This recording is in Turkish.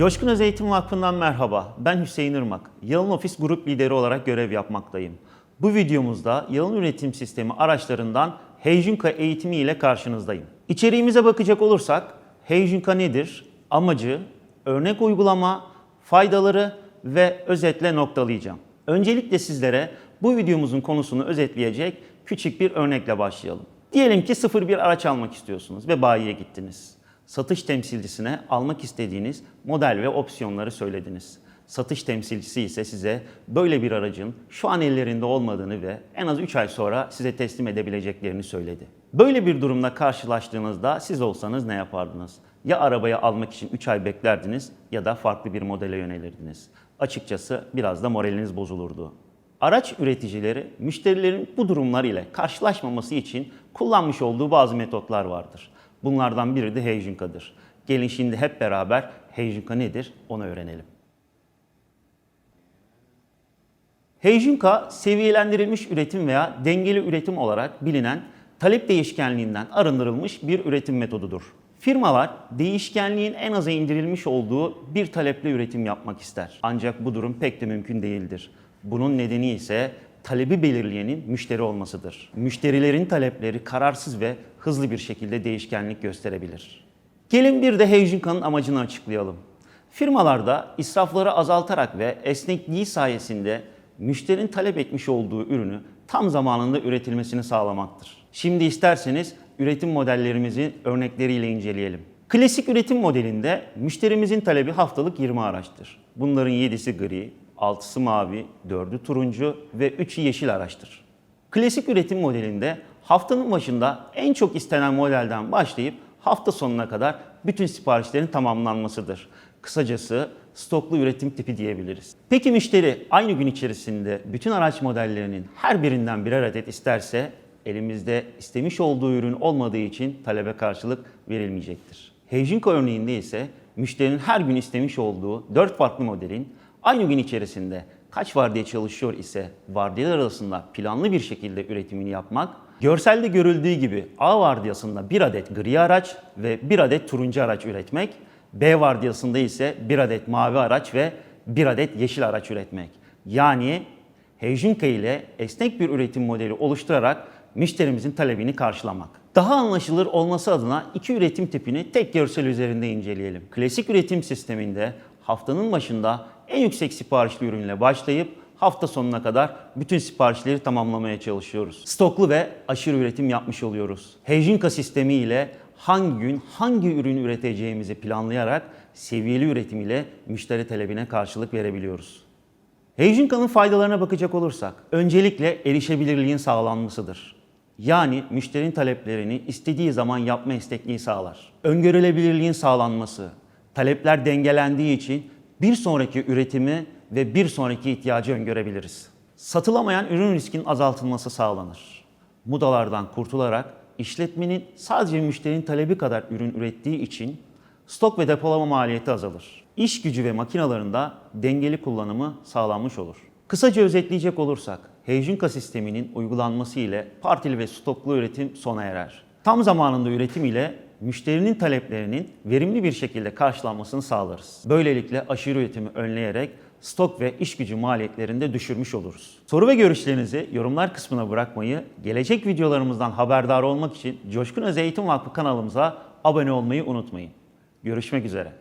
Coşkun Öz Eğitim Vakfı'ndan merhaba. Ben Hüseyin Irmak. Yalın Ofis Grup Lideri olarak görev yapmaktayım. Bu videomuzda yalın üretim sistemi araçlarından Heijunka eğitimi ile karşınızdayım. İçeriğimize bakacak olursak Heijunka nedir? Amacı, örnek uygulama, faydaları ve özetle noktalayacağım. Öncelikle sizlere bu videomuzun konusunu özetleyecek küçük bir örnekle başlayalım. Diyelim ki sıfır bir araç almak istiyorsunuz ve bayiye gittiniz. Satış temsilcisine almak istediğiniz model ve opsiyonları söylediniz. Satış temsilcisi ise size böyle bir aracın şu an ellerinde olmadığını ve en az 3 ay sonra size teslim edebileceklerini söyledi. Böyle bir durumla karşılaştığınızda siz olsanız ne yapardınız? Ya arabayı almak için 3 ay beklerdiniz ya da farklı bir modele yönelirdiniz. Açıkçası biraz da moraliniz bozulurdu. Araç üreticileri müşterilerin bu durumlar ile karşılaşmaması için kullanmış olduğu bazı metotlar vardır. Bunlardan biri de Heijun'kadır. Gelin şimdi hep beraber Heijunka nedir onu öğrenelim. Heijunka seviyelendirilmiş üretim veya dengeli üretim olarak bilinen talep değişkenliğinden arındırılmış bir üretim metodudur. Firmalar değişkenliğin en aza indirilmiş olduğu bir taleple üretim yapmak ister. Ancak bu durum pek de mümkün değildir. Bunun nedeni ise talebi belirleyenin müşteri olmasıdır. Müşterilerin talepleri kararsız ve hızlı bir şekilde değişkenlik gösterebilir. Gelin bir de Heijunkan'ın amacını açıklayalım. Firmalarda israfları azaltarak ve esnekliği sayesinde müşterinin talep etmiş olduğu ürünü tam zamanında üretilmesini sağlamaktır. Şimdi isterseniz üretim modellerimizi örnekleriyle inceleyelim. Klasik üretim modelinde müşterimizin talebi haftalık 20 araçtır. Bunların 7'si gri, 6'sı mavi, 4'ü turuncu ve 3'ü yeşil araçtır. Klasik üretim modelinde haftanın başında en çok istenen modelden başlayıp hafta sonuna kadar bütün siparişlerin tamamlanmasıdır. Kısacası stoklu üretim tipi diyebiliriz. Peki müşteri aynı gün içerisinde bütün araç modellerinin her birinden birer adet isterse elimizde istemiş olduğu ürün olmadığı için talebe karşılık verilmeyecektir. Heijunka örneğinde ise müşterinin her gün istemiş olduğu 4 farklı modelin aynı gün içerisinde kaç vardiya çalışıyor ise vardiyalar arasında planlı bir şekilde üretimini yapmak, görselde görüldüğü gibi A vardiyasında bir adet gri araç ve bir adet turuncu araç üretmek, B vardiyasında ise bir adet mavi araç ve bir adet yeşil araç üretmek. Yani Heijunka ile esnek bir üretim modeli oluşturarak müşterimizin talebini karşılamak. Daha anlaşılır olması adına iki üretim tipini tek görsel üzerinde inceleyelim. Klasik üretim sisteminde haftanın başında en yüksek siparişli ürünle başlayıp hafta sonuna kadar bütün siparişleri tamamlamaya çalışıyoruz. Stoklu ve aşırı üretim yapmış oluyoruz. Heijunka sistemi ile hangi gün hangi ürün üreteceğimizi planlayarak seviyeli üretim ile müşteri talebine karşılık verebiliyoruz. Heijunka'nın faydalarına bakacak olursak, öncelikle erişebilirliğin sağlanmasıdır. Yani müşterinin taleplerini istediği zaman yapma esnekliği sağlar. Öngörülebilirliğin sağlanması, talepler dengelendiği için bir sonraki üretimi ve bir sonraki ihtiyacı öngörebiliriz. Satılamayan ürün riskinin azaltılması sağlanır. Mudalardan kurtularak işletmenin sadece müşterinin talebi kadar ürün ürettiği için stok ve depolama maliyeti azalır. İş gücü ve makinalarında dengeli kullanımı sağlanmış olur. Kısaca özetleyecek olursak, Heijunka sisteminin uygulanması ile partili ve stoklu üretim sona erer. Tam zamanında üretim ile müşterinin taleplerinin verimli bir şekilde karşılanmasını sağlarız. Böylelikle aşırı üretimi önleyerek stok ve iş gücü maliyetlerini de düşürmüş oluruz. Soru ve görüşlerinizi yorumlar kısmına bırakmayı, gelecek videolarımızdan haberdar olmak için Coşkun Öz Eğitim Vakfı kanalımıza abone olmayı unutmayın. Görüşmek üzere.